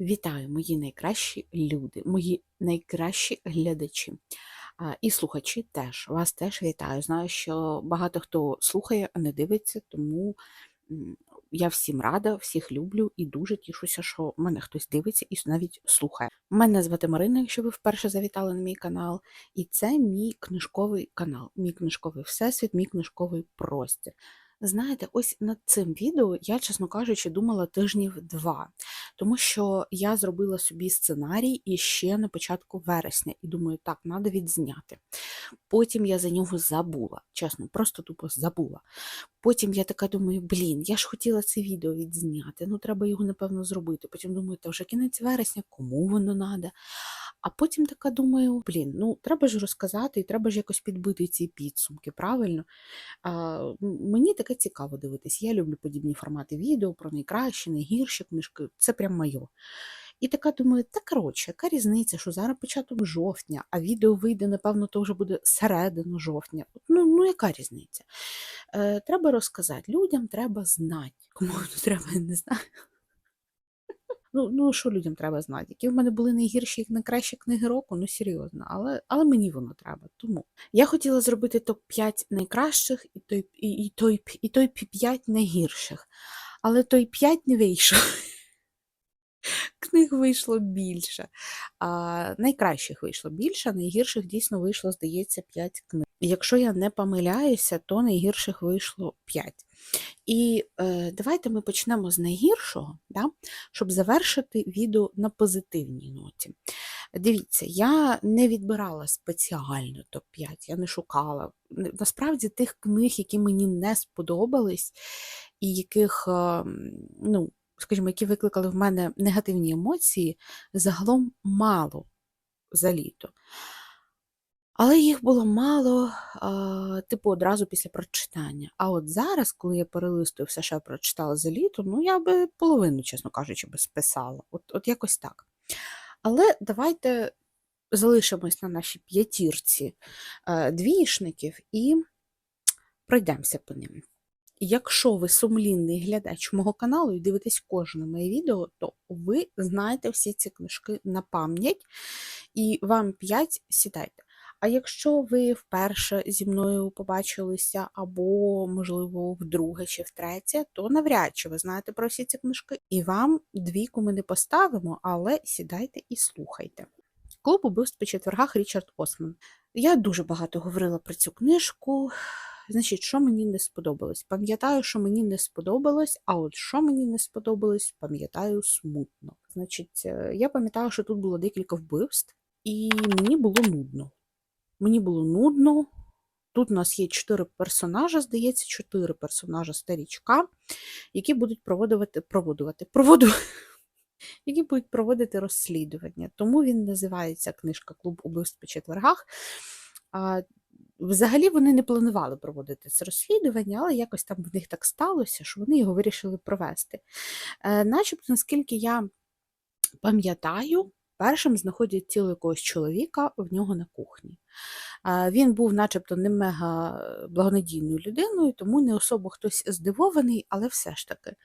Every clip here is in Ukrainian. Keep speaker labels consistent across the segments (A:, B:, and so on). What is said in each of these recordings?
A: Вітаю, мої найкращі люди, мої найкращі глядачі. І слухачі теж. Вас теж вітаю. Знаю, що багато хто слухає, а не дивиться, тому я всім рада, всіх люблю і дуже тішуся, що мене хтось дивиться і навіть слухає. Мене звати Марина, якщо ви вперше завітали на мій канал, і це мій книжковий канал, мій книжковий всесвіт, мій книжковий простір. Знаєте, ось над цим відео я, чесно кажучи, думала тижнів два, тому що я зробила собі сценарій іще на початку вересня, і думаю, так, треба відзняти. Потім я за нього забула, чесно, просто тупо забула. Потім я така думаю, блін, я ж хотіла це відео відзняти, ну треба його, напевно, зробити. Потім думаю, та вже кінець вересня, кому воно треба? А потім така думаю, блін, ну треба ж розказати і треба ж якось підбити ці підсумки, правильно? А, мені таке цікаво дивитись. Я люблю подібні формати відео про найкращі, найгірші книжки. Це прям моє. І така думаю, та коротше, яка різниця, що зараз початок жовтня, а відео вийде, напевно, то вже буде середину жовтня. Ну, ну яка різниця? Е, треба розказати, людям треба знати. Кому треба, не знаю. Ну, ну що людям треба знати? Які в мене були найгірші і найкращі книги року, ну серйозно, але, але мені воно треба. Тому я хотіла зробити топ-5 найкращих і той, і, і, той, і той 5 найгірших. Але той 5 не вийшов. Книг вийшло більше. А, найкращих вийшло більше, найгірших дійсно вийшло, здається, 5 книг. Якщо я не помиляюся, то найгірших вийшло 5. І е, давайте ми почнемо з найгіршого, да, щоб завершити відео на позитивній ноті. Дивіться, я не відбирала спеціально топ-5, я не шукала. Насправді тих книг, які мені не сподобались, і яких, е, ну, скажімо, які викликали в мене негативні емоції, загалом мало за літо. Але їх було мало, типу, одразу після прочитання. А от зараз, коли я перелистую все, що я прочитала за літо, ну я би половину, чесно кажучи, би списала. От, от якось так. Але давайте залишимось на нашій п'ятірці е, і пройдемося по ним. Якщо ви сумлінний глядач мого каналу і дивитесь кожне моє відео, то ви знаєте всі ці книжки на пам'ять, і вам 5 сідайте. А якщо ви вперше зі мною побачилися, або, можливо, вдруге чи втретє, то навряд чи ви знаєте про всі ці книжки, і вам двійку ми не поставимо, але сідайте і слухайте. Клуб убивств по четвергах Річард Осман. Я дуже багато говорила про цю книжку. Значить, що мені не сподобалось? Пам'ятаю, що мені не сподобалось, а от що мені не сподобалось, пам'ятаю смутно. Значить, е, я пам'ятаю, що тут було декілька вбивств, і мені було нудно. Мені було нудно. Тут у нас є чотири персонажа, здається, чотири персонажа старічка, які будуть проводити, проводувати, проводу, які будуть проводити розслідування. Тому він називається книжка Клуб убивств по четвергах. Взагалі вони не планували проводити це розслідування, але якось там в них так сталося, що вони його вирішили провести. Е, начебто, наскільки я пам'ятаю, першим знаходять тіло якогось чоловіка в нього на кухні. Е, Він був, начебто, не мега благонадійною людиною, тому не особо хтось здивований, але все ж таки.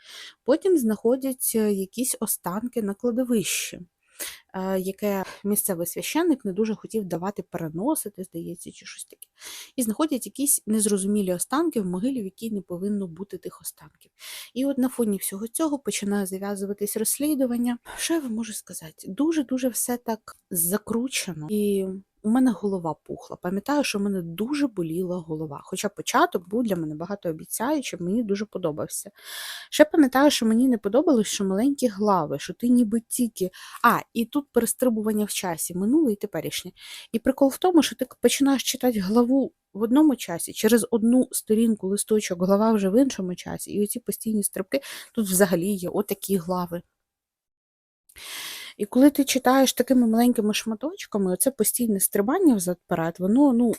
A: Потім знаходять е, якісь останки на кладовищі, яке місцевий священник не дуже хотів давати переносити, здається, чи щось таке. І знаходять якісь незрозумілі останки в могилі, в якій не повинно бути тих останків. І от на фоні всього цього починає зав'язуватись розслідування. Що я вам можу сказати? Дуже-дуже все так закручено. І у мене голова пухла. Пам'ятаю, що в мене дуже боліла голова. Хоча початок був для мене багатообіцяючим, мені дуже подобався. Ще пам'ятаю, що мені не подобалось, що маленькі глави, що ти ніби тільки. А, і тут перестрибування в часі, минуле і теперішнє. І прикол в тому, що ти починаєш читати главу в одному часі, через одну сторінку листочок глава вже в іншому часі, і оці постійні стрибки тут взагалі є отакі глави. І коли ти читаєш такими маленькими шматочками, оце постійне стрибання взад-перед, воно, ну,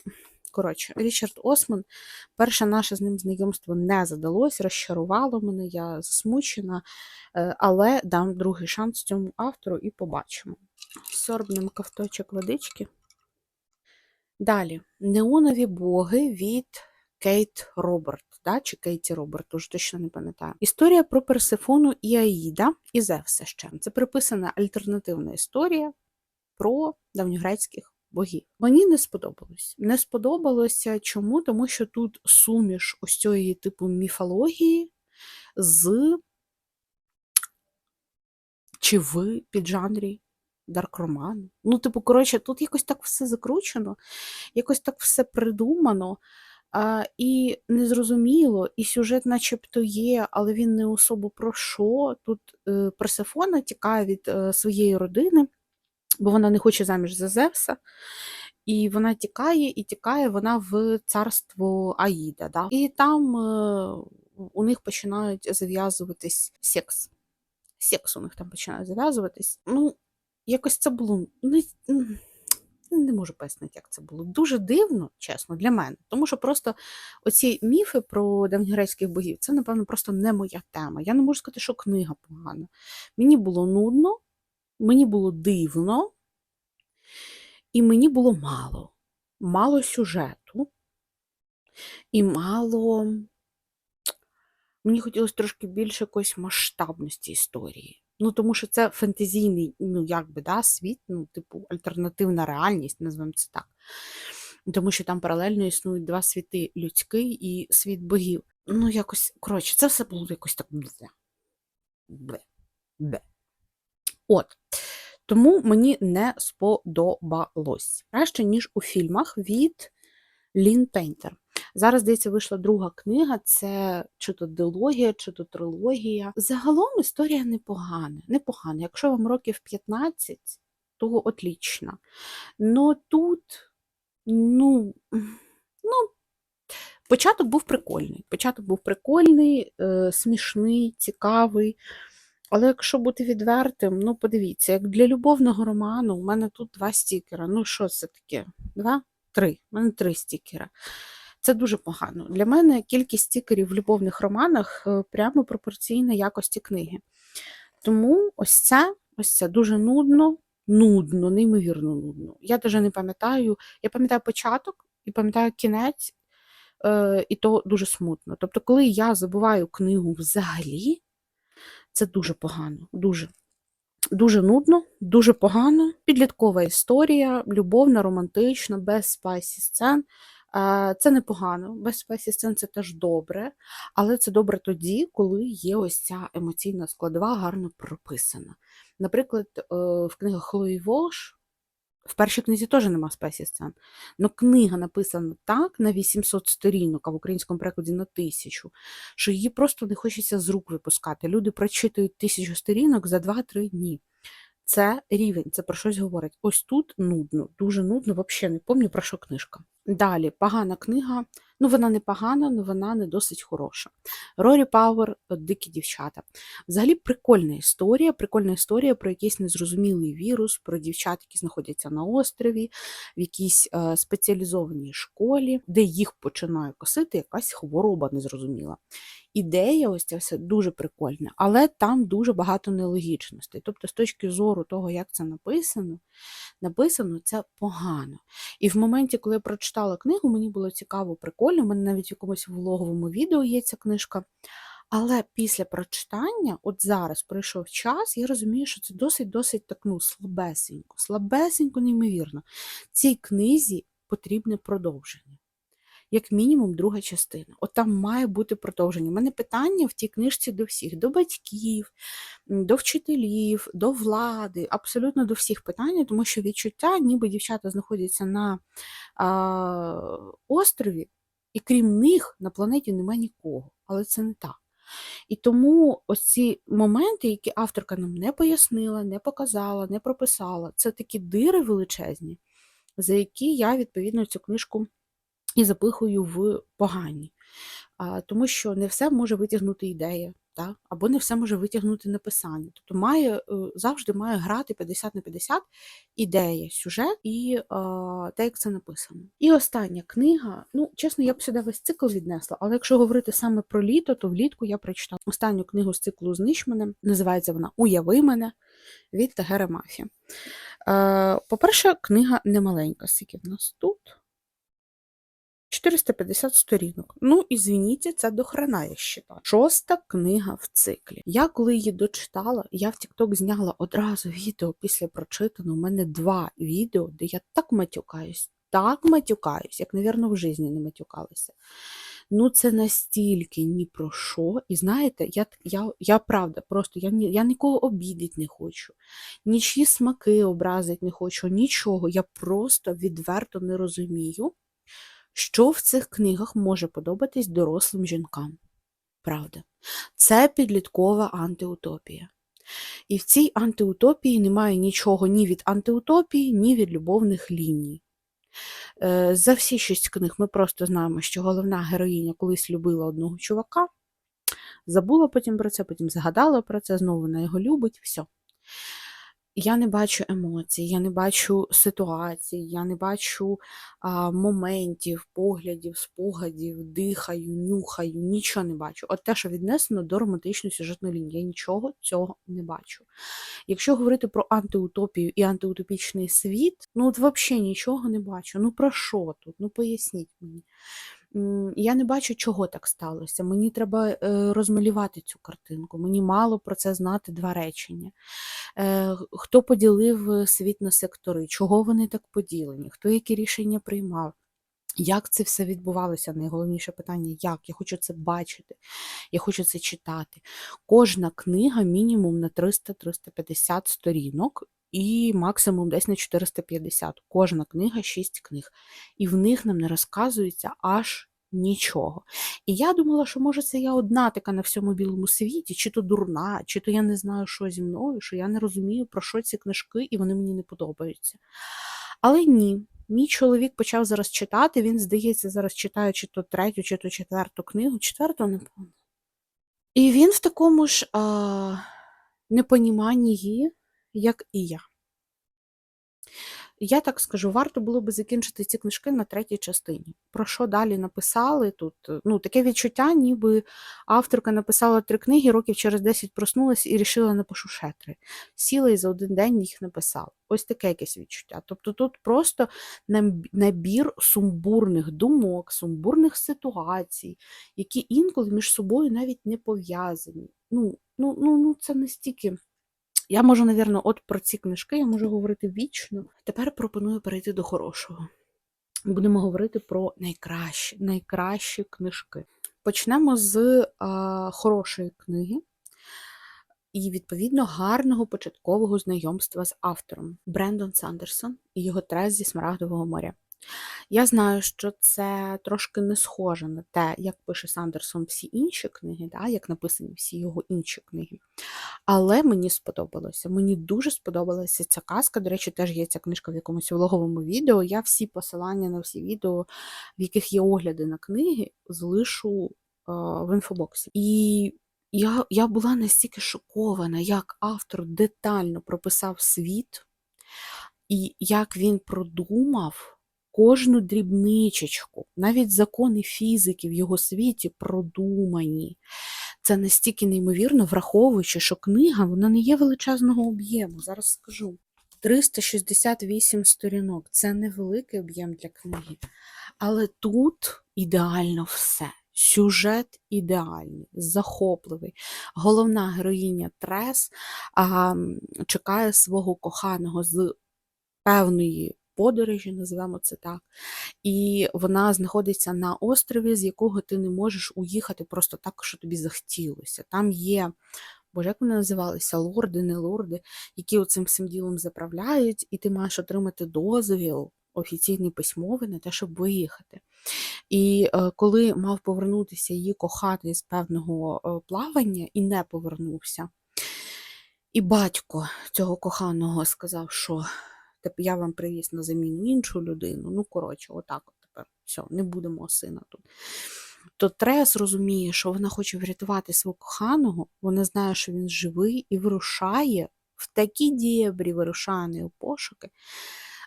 A: коротше, Річард Осман, перше наше з ним знайомство не задалось, розчарувало мене, я засмучена, е, але дам другий шанс цьому автору і побачимо. Сорбнем ковточок водички. Далі. Неонові боги від Кейт Роберт, да? чи Кейті Роберт, уже точно не пам'ятаю. Історія про Персифону і Аїда і Зевса ще. Це приписана альтернативна історія про давньогрецьких богів. Мені не сподобалось. Не сподобалося чому? Тому що тут суміш ось цієї типу міфології з чи в піджанрі дарк-роману. Ну, типу, коротше, тут якось так все закручено, якось так все придумано. А, І незрозуміло, і сюжет начебто є, але він не особо про що. Тут е, Персефона тікає від е, своєї родини, бо вона не хоче заміж за Зевса. І вона тікає, і тікає вона в царство Аїда. Да? І там е, у них починають зав'язуватись секс. Секс у них там починає зав'язуватись. Ну, якось це було. Не, не можу пояснити, як це було. Дуже дивно, чесно, для мене. Тому що просто оці міфи про давньогрецьких богів це, напевно, просто не моя тема. Я не можу сказати, що книга погана. Мені було нудно, мені було дивно, і мені було мало. Мало сюжету і мало. Мені хотілося трошки більше якоїсь масштабності історії. Ну, тому що це фентезійний, ну, якби, да, світ, ну, типу, альтернативна реальність, назвемо це так. Тому що там паралельно існують два світи людський і світ богів. Ну, якось, коротше, це все було якось так. Бле. Бле. От. Тому мені не сподобалось. Краще, ніж у фільмах від Лін Пейнтер. Зараз, здається, вийшла друга книга, це чи то дилогія, чи то трилогія. Загалом історія непогана. непогана. Якщо вам років 15, то отлічно. Но тут, ну, ну, початок був прикольний. Початок був прикольний, е, смішний, цікавий. Але якщо бути відвертим, ну подивіться, як для любовного роману, у мене тут два стікера. Ну, що це таке? Два? Три. У мене три стікера. Це дуже погано. Для мене кількість стікерів в любовних романах е, прямо пропорційна якості книги. Тому ось це ось це дуже нудно, нудно, неймовірно нудно. Я навіть не пам'ятаю, я пам'ятаю початок і пам'ятаю кінець, е, і то дуже смутно. Тобто, коли я забуваю книгу взагалі, це дуже погано. Дуже. Дуже нудно, дуже погано. Підліткова історія, любовна, романтична, без спайсі сцен. Це непогано, без спайсі сцен це теж добре, але це добре тоді, коли є ось ця емоційна складова гарно прописана. Наприклад, е, в книгах Хлої Волш в першій книзі теж нема спайсі сцен. але книга написана так на 800 сторінок, а в українському перекладі на тисячу, що її просто не хочеться з рук випускати. Люди прочитують тисячу сторінок за 2-3 дні. Це рівень, це про щось говорить. Ось тут нудно, дуже нудно, взагалі не пам'ятаю про що книжка. Далі, погана книга. Ну, вона не погана, але вона не досить хороша. Рорі Пауер Дикі дівчата. Взагалі прикольна історія, прикольна історія про якийсь незрозумілий вірус, про дівчат, які знаходяться на острові, в якійсь е, спеціалізованій школі, де їх починає косити якась хвороба незрозуміла ідея, ось ця все дуже прикольна, але там дуже багато нелогічностей. Тобто, з точки зору того, як це написано, написано це погано. І в моменті, коли я прочитала книгу, мені було цікаво, прикольно, у мене навіть в якомусь влоговому відео є ця книжка. Але після прочитання, от зараз пройшов час, я розумію, що це досить-досить так ну, слабесенько, слабесенько, неймовірно. Цій книзі потрібне продовження як мінімум, друга частина. От там має бути продовження. У мене питання в тій книжці до всіх: до батьків, до вчителів, до влади, абсолютно до всіх питань, тому що відчуття, ніби дівчата знаходяться на а, острові, і крім них на планеті нема нікого. Але це не так. І тому ось ці моменти, які авторка нам не пояснила, не показала, не прописала, це такі дири величезні, за які я, відповідно, цю книжку і запихую в погані. Тому що не все може витягнути ідея, так? або не все може витягнути написання. Тобто має, е, завжди має грати 50 на 50 ідея, сюжет і а, те, як це написано. І остання книга, ну, чесно, я б сюди весь цикл віднесла, але якщо говорити саме про літо, то влітку я прочитала останню книгу з циклу Знищ мене, називається вона Уяви мене від Тагера Мафі. По-перше, книга немаленька, скільки в нас тут. 450 сторінок. Ну, і звініть, це до хрена, я считаю. Шоста книга в циклі. Я коли її дочитала, я в TikTok зняла одразу відео після прочитаного. У мене два відео, де я так матюкаюсь, так матюкаюсь, як, навірно, в житті не матюкалася. Ну, це настільки ні про що. І знаєте, я, я, я правда, просто я, я нікого обідати не хочу, нічі смаки образити не хочу, нічого. Я просто відверто не розумію, що в цих книгах може подобатись дорослим жінкам. Правда. Це підліткова антиутопія. І в цій антиутопії немає нічого ні від антиутопії, ні від любовних ліній. Е, За всі шість книг ми просто знаємо, що головна героїня колись любила одного чувака, забула потім про це, потім згадала про це, знову вона його любить, все. Я не бачу емоцій, я не бачу ситуацій, я не бачу а, моментів, поглядів, спогадів, дихаю, нюхаю, нічого не бачу. От те, що віднесено до романтичної сюжетної лінії, я нічого цього не бачу. Якщо говорити про антиутопію і антиутопічний світ, ну от взагалі нічого не бачу. Ну про що тут? Ну поясніть мені. Я не бачу, чого так сталося. Мені треба е, розмалювати цю картинку. Мені мало про це знати два речення. Е, Хто поділив е, світ на сектори, чого вони так поділені, хто які рішення приймав. Як це все відбувалося? Найголовніше питання, як? Я хочу це бачити, я хочу це читати. Кожна книга мінімум на 300-350 сторінок і максимум десь на 450. Кожна книга 6 книг. І в них нам не розказується аж нічого. І я думала, що може це я одна така на всьому білому світі, чи то дурна, чи то я не знаю, що зі мною, що я не розумію, про що ці книжки, і вони мені не подобаються. Але ні. Мій чоловік почав зараз читати, він, здається, зараз читає чи то третю, чи то четверту книгу, четверту, напевно. І він в такому ж а, непоніманні, як і я. Я так скажу, варто було би закінчити ці книжки на третій частині. Про що далі написали тут? Ну, таке відчуття, ніби авторка написала три книги, років через 10 проснулася і рішила напишу ще три. Сіла і за один день їх написала. Ось таке якесь відчуття. Тобто тут просто набір сумбурних думок, сумбурних ситуацій, які інколи між собою навіть не пов'язані. Ну, ну, ну, ну це настільки. Я можу, навірно, от про ці книжки я можу говорити вічно. Тепер пропоную перейти до хорошого. Будемо говорити про найкращі, найкращі книжки. Почнемо з а, хорошої книги і, відповідно, гарного початкового знайомства з автором Брендон Сандерсон і його трес зі Смарагдового моря. Я знаю, що це трошки не схоже на те, як пише Сандерсон всі інші книги, да, як написані всі його інші книги. Але мені сподобалося. Мені дуже сподобалася ця казка. До речі, теж є ця книжка в якомусь влоговому відео. Я всі посилання на всі відео, в яких є огляди на книги, залишу е, в інфобоксі. І я, я була настільки шокована, як автор детально прописав світ, і як він продумав кожну дрібничечку, навіть закони фізики в його світі продумані. Це настільки неймовірно, враховуючи, що книга вона не є величезного об'єму. Зараз скажу. 368 сторінок це невеликий об'єм для книги. Але тут ідеально все. Сюжет ідеальний, захопливий. Головна героїня Трес а, чекає свого коханого з певної подорожі, називаємо це так. І вона знаходиться на острові, з якого ти не можеш уїхати просто так, що тобі захотілося. Там є, боже, як вони називалися, лорди, не лорди, які оцим всім ділом заправляють, і ти маєш отримати дозвіл офіційний письмовий на те, щоб виїхати. І е, коли мав повернутися її кохати з певного е, плавання і не повернувся, і батько цього коханого сказав, що «Теп- я вам привіз на заміну іншу людину. Ну, коротше, отак от тепер все, не буде мого сина тут. То Трес розуміє, що вона хоче врятувати свого коханого, вона знає, що він живий і вирушає в такі дєбрі, вирушає на його пошуки.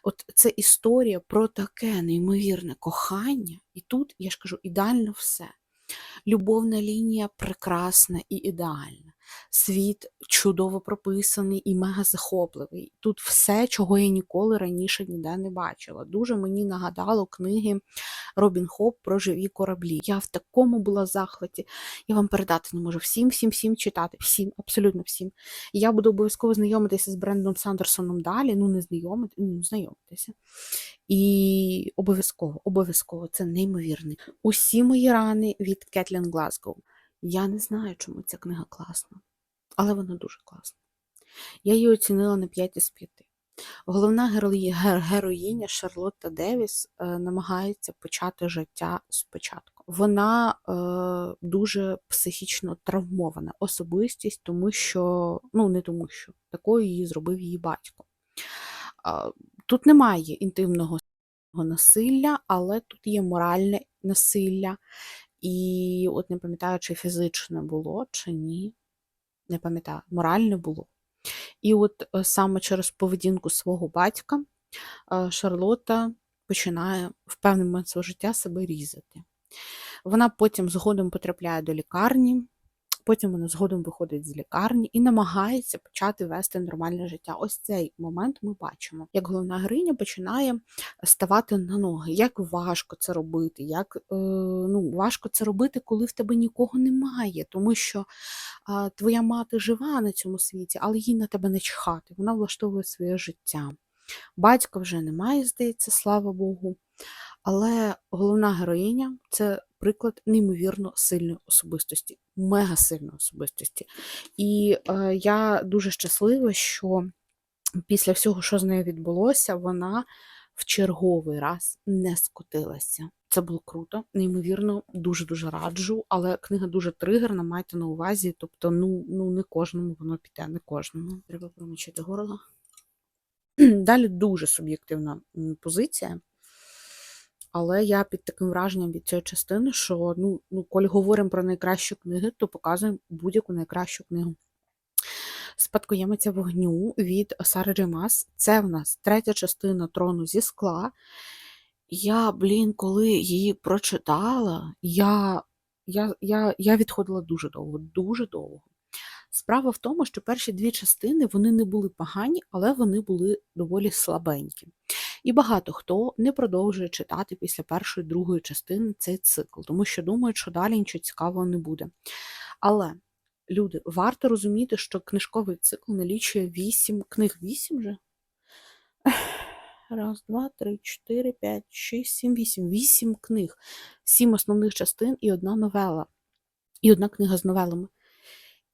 A: От це історія про таке неймовірне кохання, і тут, я ж кажу, ідеально все. Любовна лінія прекрасна і ідеальна. Світ чудово прописаний і мега захопливий. Тут все, чого я ніколи раніше ніде не бачила. Дуже мені нагадало книги Робін Хоп про живі кораблі. Я в такому була захваті. Я вам передати не можу всім, всім, всім читати. Всім, абсолютно всім. Я буду обов'язково знайомитися з Брендом Сандерсоном далі. Ну, не знайомити, ну, знайомитися. І обов'язково, обов'язково, це неймовірний. Усі мої рани від Кетлін Глазгоу. Я не знаю, чому ця книга класна, але вона дуже класна. Я її оцінила на 5 із 5. Головна героїня Шарлотта Девіс е, намагається почати життя спочатку. Вона е, дуже психічно травмована особистість, тому що, ну не тому що, такою її зробив її батько. Тут немає інтимного насилля, але тут є моральне насилля. І от не пам'ятаю, чи фізично було, чи ні. Не пам'ятаю, моральне було. І от е, саме через поведінку свого батька Шарлота починає в певний момент свого життя себе різати. Вона потім згодом потрапляє до лікарні, потім вона згодом виходить з лікарні і намагається почати вести нормальне життя. Ось цей момент ми бачимо, як головна героїня починає ставати на ноги. Як важко це робити, як е, ну, важко це робити, коли в тебе нікого немає, тому що а, твоя мати жива на цьому світі, але їй на тебе не чхати. Вона влаштовує своє життя. Батька вже немає, здається, слава Богу. Але головна героїня це приклад неймовірно сильної особистості, мега сильної особистості. І е, я дуже щаслива, що після всього, що з нею відбулося, вона в черговий раз не скотилася. Це було круто, неймовірно, дуже-дуже раджу, але книга дуже тригерна, майте на увазі. Тобто, ну, ну не кожному воно піде, не кожному. Треба промочити горло. Далі дуже суб'єктивна позиція. Але я під таким враженням від цієї частини, що ну, ну коли говоримо про найкращу книгу, то показуємо будь-яку найкращу книгу. Спадкоємиця вогню від Сари Джемас. Це в нас третя частина трону зі скла. Я, блін, коли її прочитала, я, я, я, я відходила дуже довго, дуже довго. Справа в тому, що перші дві частини вони не були погані, але вони були доволі слабенькі. І багато хто не продовжує читати після першої другої частини цей цикл, тому що думають, що далі нічого цікавого не буде. Але, люди, варто розуміти, що книжковий цикл налічує 8 книг, 8 вже? Раз, два, три, чотири, п'ять, шість, сім, вісім. Вісім книг, сім основних частин і одна новела. І одна книга з новелами.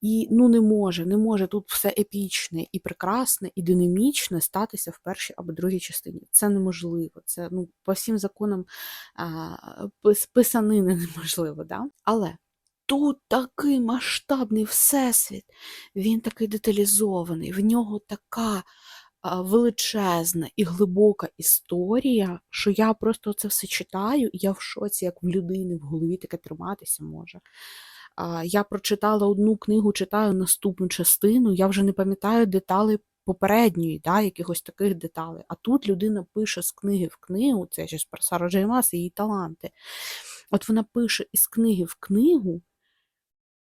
A: І ну не може, не може тут все епічне і прекрасне, і динамічне статися в першій або другій частині. Це неможливо. Це ну, по всім законам а, писанини неможливо. Да? Але тут такий масштабний всесвіт, він такий деталізований, в нього така величезна і глибока історія, що я просто це все читаю, і я в шоці, як в людини в голові таке триматися може. Я прочитала одну книгу, читаю наступну частину, я вже не пам'ятаю деталей попередньої, да, якихось таких деталей. А тут людина пише з книги в книгу, це ж про Сару Джеймас її таланти. От вона пише із книги в книгу.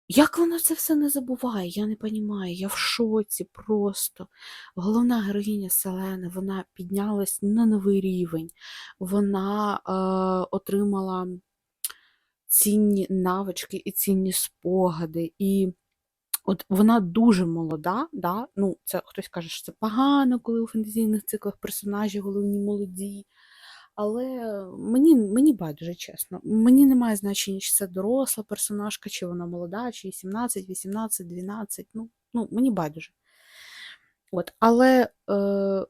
A: Як вона це все не забуває? Я не розумію, я в шоці просто. Головна героїня Селени, вона піднялась на новий рівень, вона е, отримала цінні навички і цінні спогади. І от вона дуже молода, да? ну, це хтось каже, що це погано, коли у фентезійних циклах персонажі головні молоді. Але мені, мені байдуже, чесно. Мені немає значення, чи це доросла персонажка, чи вона молода, чи 17, 18, 12. Ну, ну мені байдуже. От, але, е,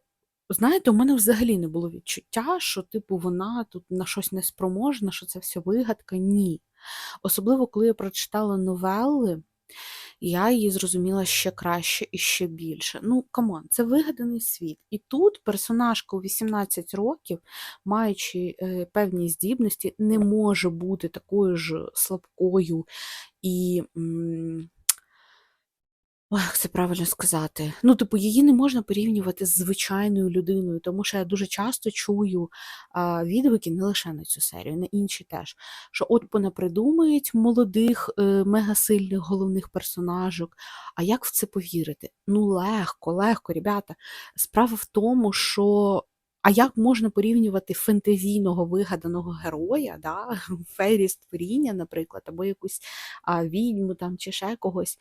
A: знаєте, у мене взагалі не було відчуття, що, типу, вона тут на щось неспроможна, що це все вигадка. Ні. Особливо, коли я прочитала новели, я її зрозуміла ще краще і ще більше. Ну, камон, це вигаданий світ. І тут персонажка у 18 років, маючи е, певні здібності, не може бути такою ж слабкою і. м, Ой, як це правильно сказати. Ну, типу, її не можна порівнювати з звичайною людиною, тому що я дуже часто чую а, відгуки не лише на цю серію, на інші теж. Що от понапридумують молодих, е, мегасильних головних персонажок. А як в це повірити? Ну, легко, легко, ребята. Справа в тому, що. А як можна порівнювати фентезійного вигаданого героя, да, фейрі створіння, наприклад, або якусь а, відьму там, чи ще когось,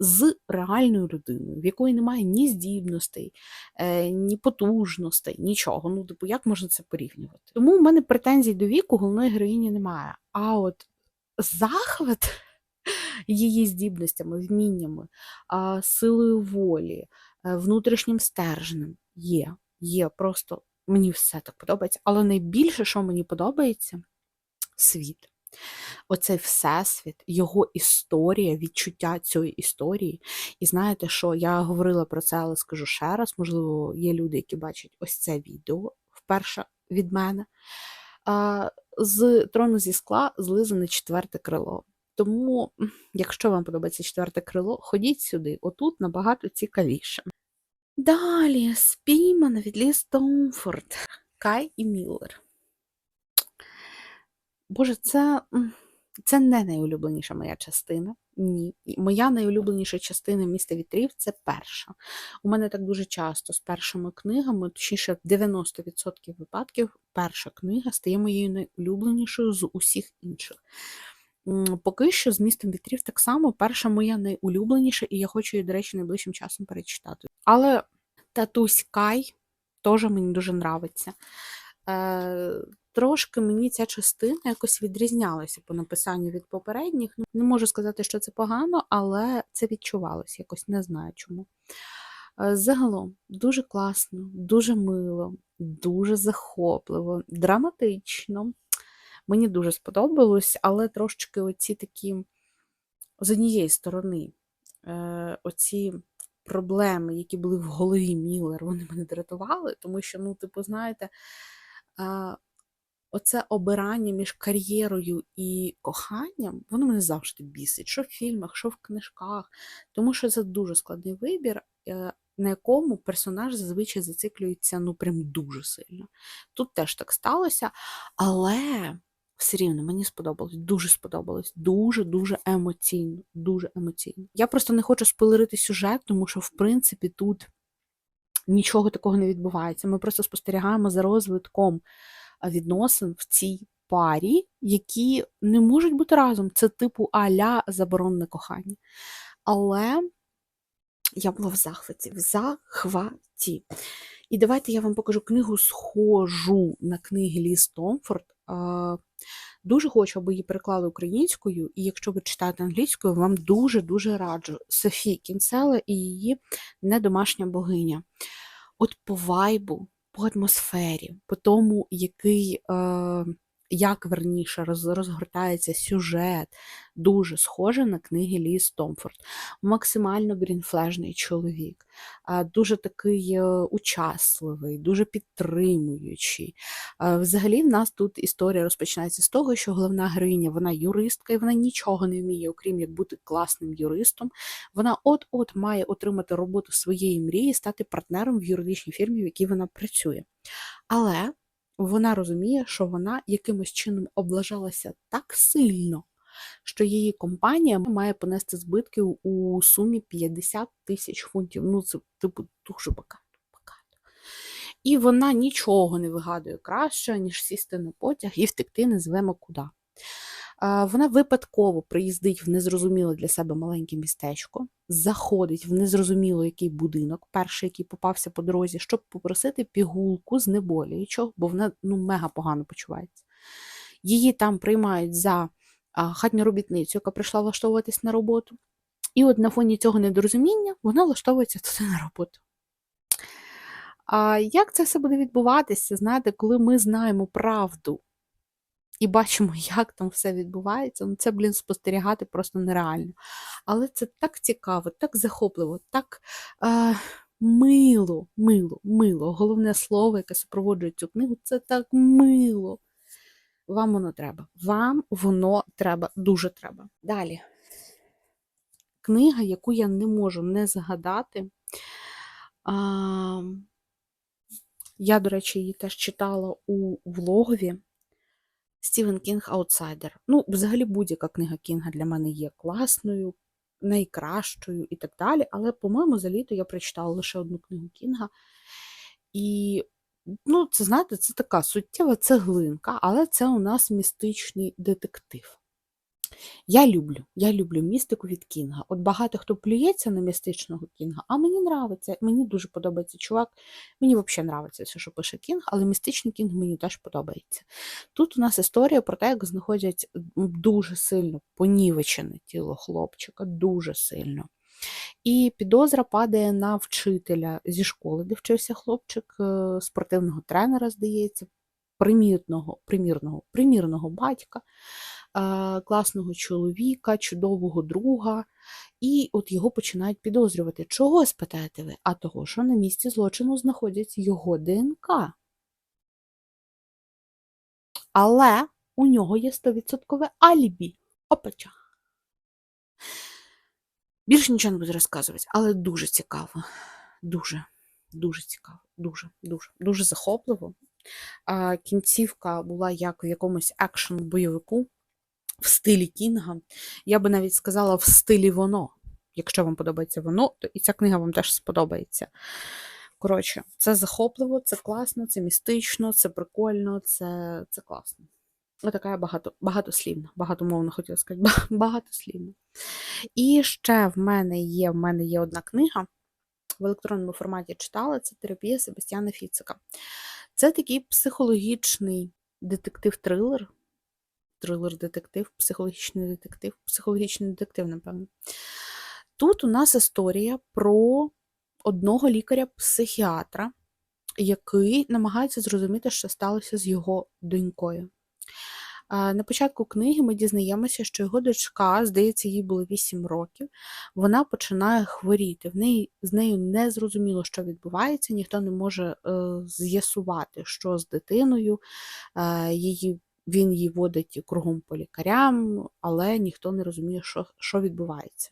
A: з реальною людиною, в якої немає ні здібностей, е, ні потужностей, нічого. Ну, типу, як можна це порівнювати? Тому в мене претензій до віку головної героїні немає. А от захват її здібностями, вміннями, силою волі, е, внутрішнім стержнем є. Є просто мені все так подобається. Але найбільше, що мені подобається, світ. Оцей всесвіт, його історія, відчуття цієї історії. І знаєте, що я говорила про це, але скажу ще раз. Можливо, є люди, які бачать ось це відео вперше від мене. З трону зі скла злизане четверте крило. Тому, якщо вам подобається четверте крило, ходіть сюди, отут набагато цікавіше. Далі спіймана від Лі Стомфорд, Кай і Міллер. Боже, це, це не найулюбленіша моя частина. Ні. Моя найулюбленіша частина міста вітрів це перша. У мене так дуже часто з першими книгами, точніше, в 90% випадків, перша книга стає моєю найулюбленішою з усіх інших. Поки що з містом вітрів так само перша моя найулюбленіша, і я хочу її, до речі, найближчим часом перечитати. Але татусь Кай теж мені дуже нравиться. Е, трошки мені ця частина якось відрізнялася по написанню від попередніх. Ну, Не можу сказати, що це погано, але це відчувалося якось, не знаю чому. Е, Загалом дуже класно, дуже мило, дуже захопливо, драматично. Мені дуже сподобалось, але трошечки оці такі, з однієї сторони, е, оці проблеми, які були в голові Міллер, вони мене дратували, тому що, ну, типу, знаєте, а, оце обирання між кар'єрою і коханням, воно мене завжди бісить, що в фільмах, що в книжках, тому що це дуже складний вибір, е, на якому персонаж зазвичай зациклюється ну прям дуже сильно. Тут теж так сталося, але все рівно мені сподобалось, дуже сподобалось, дуже-дуже емоційно, дуже емоційно. Я просто не хочу спойлерити сюжет, тому що, в принципі, тут нічого такого не відбувається. Ми просто спостерігаємо за розвитком відносин в цій парі, які не можуть бути разом. Це типу аля заборонне кохання. Але я була в захваті, в захваті. І давайте я вам покажу книгу схожу на книги Лі Стомфорд. Дуже хочу, аби її переклали українською, і якщо ви читаєте англійською, вам дуже-дуже раджу. Софі Кінцела і її недомашня богиня. От по вайбу, по атмосфері, по тому, який, е, як верніше роз, розгортається сюжет, дуже схоже на книги Лі Стомфорд. Максимально грінфлежний чоловік, дуже такий е, учасливий, дуже підтримуючий. Взагалі, в нас тут історія розпочинається з того, що головна героїня вона юристка, і вона нічого не вміє, окрім як бути класним юристом. Вона от-от має отримати роботу своєї мрії, стати партнером в юридичній фірмі, в якій вона працює. Але вона розуміє, що вона якимось чином облажалася так сильно, що її компанія має понести збитки у сумі 50 тисяч фунтів. Ну, це типу дуже багато. І вона нічого не вигадує краще, ніж сісти на потяг і втекти незвемо куди. Вона випадково приїздить в незрозуміле для себе маленьке містечко, заходить в незрозуміло який будинок, перший, який попався по дорозі, щоб попросити пігулку знеболюючого, бо вона ну, мега погано почувається. Її там приймають за хатню робітницю, яка прийшла влаштовуватись на роботу. І от на фоні цього недорозуміння вона влаштовується туди на роботу. А як це все буде відбуватися, знаєте, коли ми знаємо правду і бачимо, як там все відбувається, ну це, блін, спостерігати просто нереально. Але це так цікаво, так захопливо, так е, мило, мило, мило. Головне слово, яке супроводжує цю книгу, це так мило. Вам воно треба. Вам воно треба, дуже треба. Далі. книга, яку я не можу не згадати. А, я, до речі, її теж читала у влогові. Стівен Кінг Аутсайдер. Ну, взагалі, будь-яка книга Кінга для мене є класною, найкращою і так далі. Але, по-моєму, за літо я прочитала лише одну книгу Кінга. І, ну, це, знаєте, це така суттєва цеглинка, але це у нас містичний детектив. Я люблю, я люблю містику від Кінга. От багато хто плюється на містичного Кінга, а мені нравиться, мені дуже подобається чувак. Мені взагалі нравиться все, що пише Кінг, але містичний Кінг мені теж подобається. Тут у нас історія про те, як знаходять дуже сильно понівечене тіло хлопчика, дуже сильно. І підозра падає на вчителя зі школи, де вчився хлопчик, е, спортивного тренера, здається, примірного, примірного, примірного батька класного чоловіка, чудового друга, і от його починають підозрювати. Чого спитаєте ви? А того, що на місці злочину знаходять його ДНК. Але у нього є 100% алібі. Опача. Більше нічого не буду розказувати, але дуже цікаво. Дуже, дуже цікаво, дуже, дуже, дуже захопливо. Кінцівка була як в якомусь екшн-бойовику в стилі Кінга. Я би навіть сказала в стилі воно. Якщо вам подобається воно, то і ця книга вам теж сподобається. Коротше, це захопливо, це класно, це містично, це прикольно, це це класно. Отака багато, багатослівна, багатомовно хотіла сказати, багатослівна. І ще в мене є в мене є одна книга. В електронному форматі читала це терапія Себастьяна Фіцика. Це такий психологічний детектив-трилер, трилер-детектив, психологічний детектив, психологічний детектив, напевно. Тут у нас історія про одного лікаря-психіатра, який намагається зрозуміти, що сталося з його донькою. На початку книги ми дізнаємося, що його дочка, здається, їй було 8 років, вона починає хворіти. В неї з нею не зрозуміло, що відбувається, ніхто не може е, з'ясувати, що з дитиною. Е, її він її водить кругом по лікарям, але ніхто не розуміє, що, що відбувається.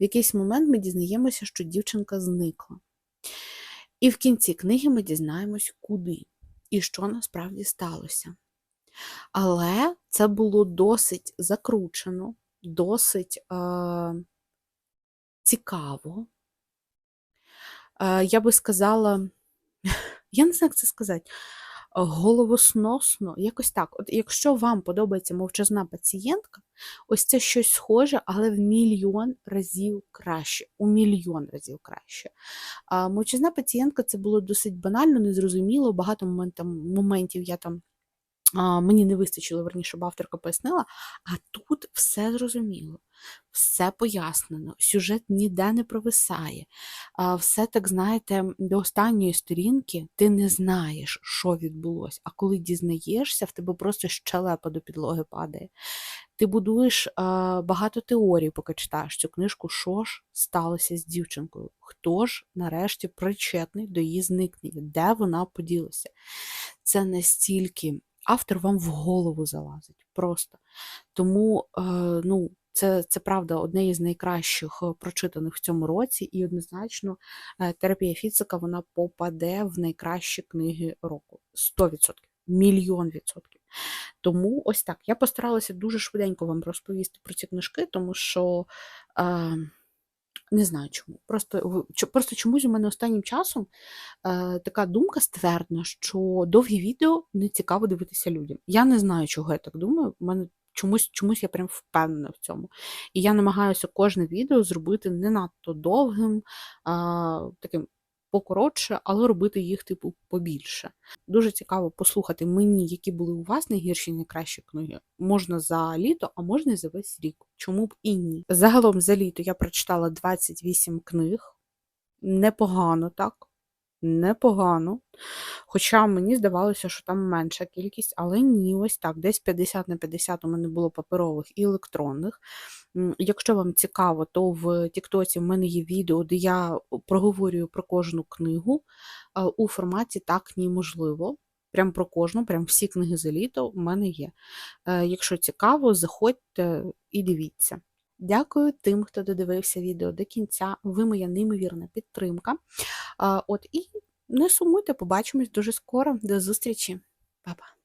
A: В якийсь момент ми дізнаємося, що дівчинка зникла. І в кінці книги ми дізнаємось, куди і що насправді сталося. Але це було досить закручено, досить е, цікаво. Е, Я би сказала, я не знаю, як це сказати головосносно, якось так. От Якщо вам подобається мовчазна пацієнтка, ось це щось схоже, але в мільйон разів краще. У мільйон разів краще. А, Мовчазна пацієнтка це було досить банально, незрозуміло. Багато моментів я там Мені не вистачило, верніше, щоб авторка пояснила, а тут все зрозуміло, все пояснено, сюжет ніде не провисає. Все так, знаєте, до останньої сторінки ти не знаєш, що відбулося. А коли дізнаєшся, в тебе просто щелепа до підлоги падає. Ти будуєш багато теорій, поки читаєш цю книжку, що ж сталося з дівчинкою, хто ж нарешті причетний до її зникнення, де вона поділася. Це настільки автор вам в голову залазить просто. Тому, е, ну, це це правда одне із найкращих е, прочитаних в цьому році, і однозначно е, терапія Фіцика вона попаде в найкращі книги року. 100%, мільйон відсотків. Тому ось так. Я постаралася дуже швиденько вам розповісти про ці книжки, тому що. Е, не знаю чому. Просто просто чомусь у мене останнім часом е, така думка ствердна, що довгі відео не цікаво дивитися людям. Я не знаю, чого я так думаю. У мене чомусь чомусь я прям впевнена в цьому. І я намагаюся кожне відео зробити не надто довгим, е, таким покоротше, але робити їх, типу, побільше. Дуже цікаво послухати мені, які були у вас найгірші найкращі книги. Можна за літо, а можна і за весь рік. Чому б і ні? Загалом за літо я прочитала 28 книг. Непогано так непогано. Хоча мені здавалося, що там менша кількість, але ні, ось так. Десь 50 на 50 у мене було паперових і електронних. Якщо вам цікаво, то в Тіктоці в мене є відео, де я проговорюю про кожну книгу у форматі так неможливо. Прям про кожну, прям всі книги за літо в мене є. Е, якщо цікаво, заходьте і дивіться. Дякую тим, хто додивився відео до кінця. Ви моя неймовірна підтримка. От і не сумуйте, побачимось дуже скоро. До зустрічі, Па-па!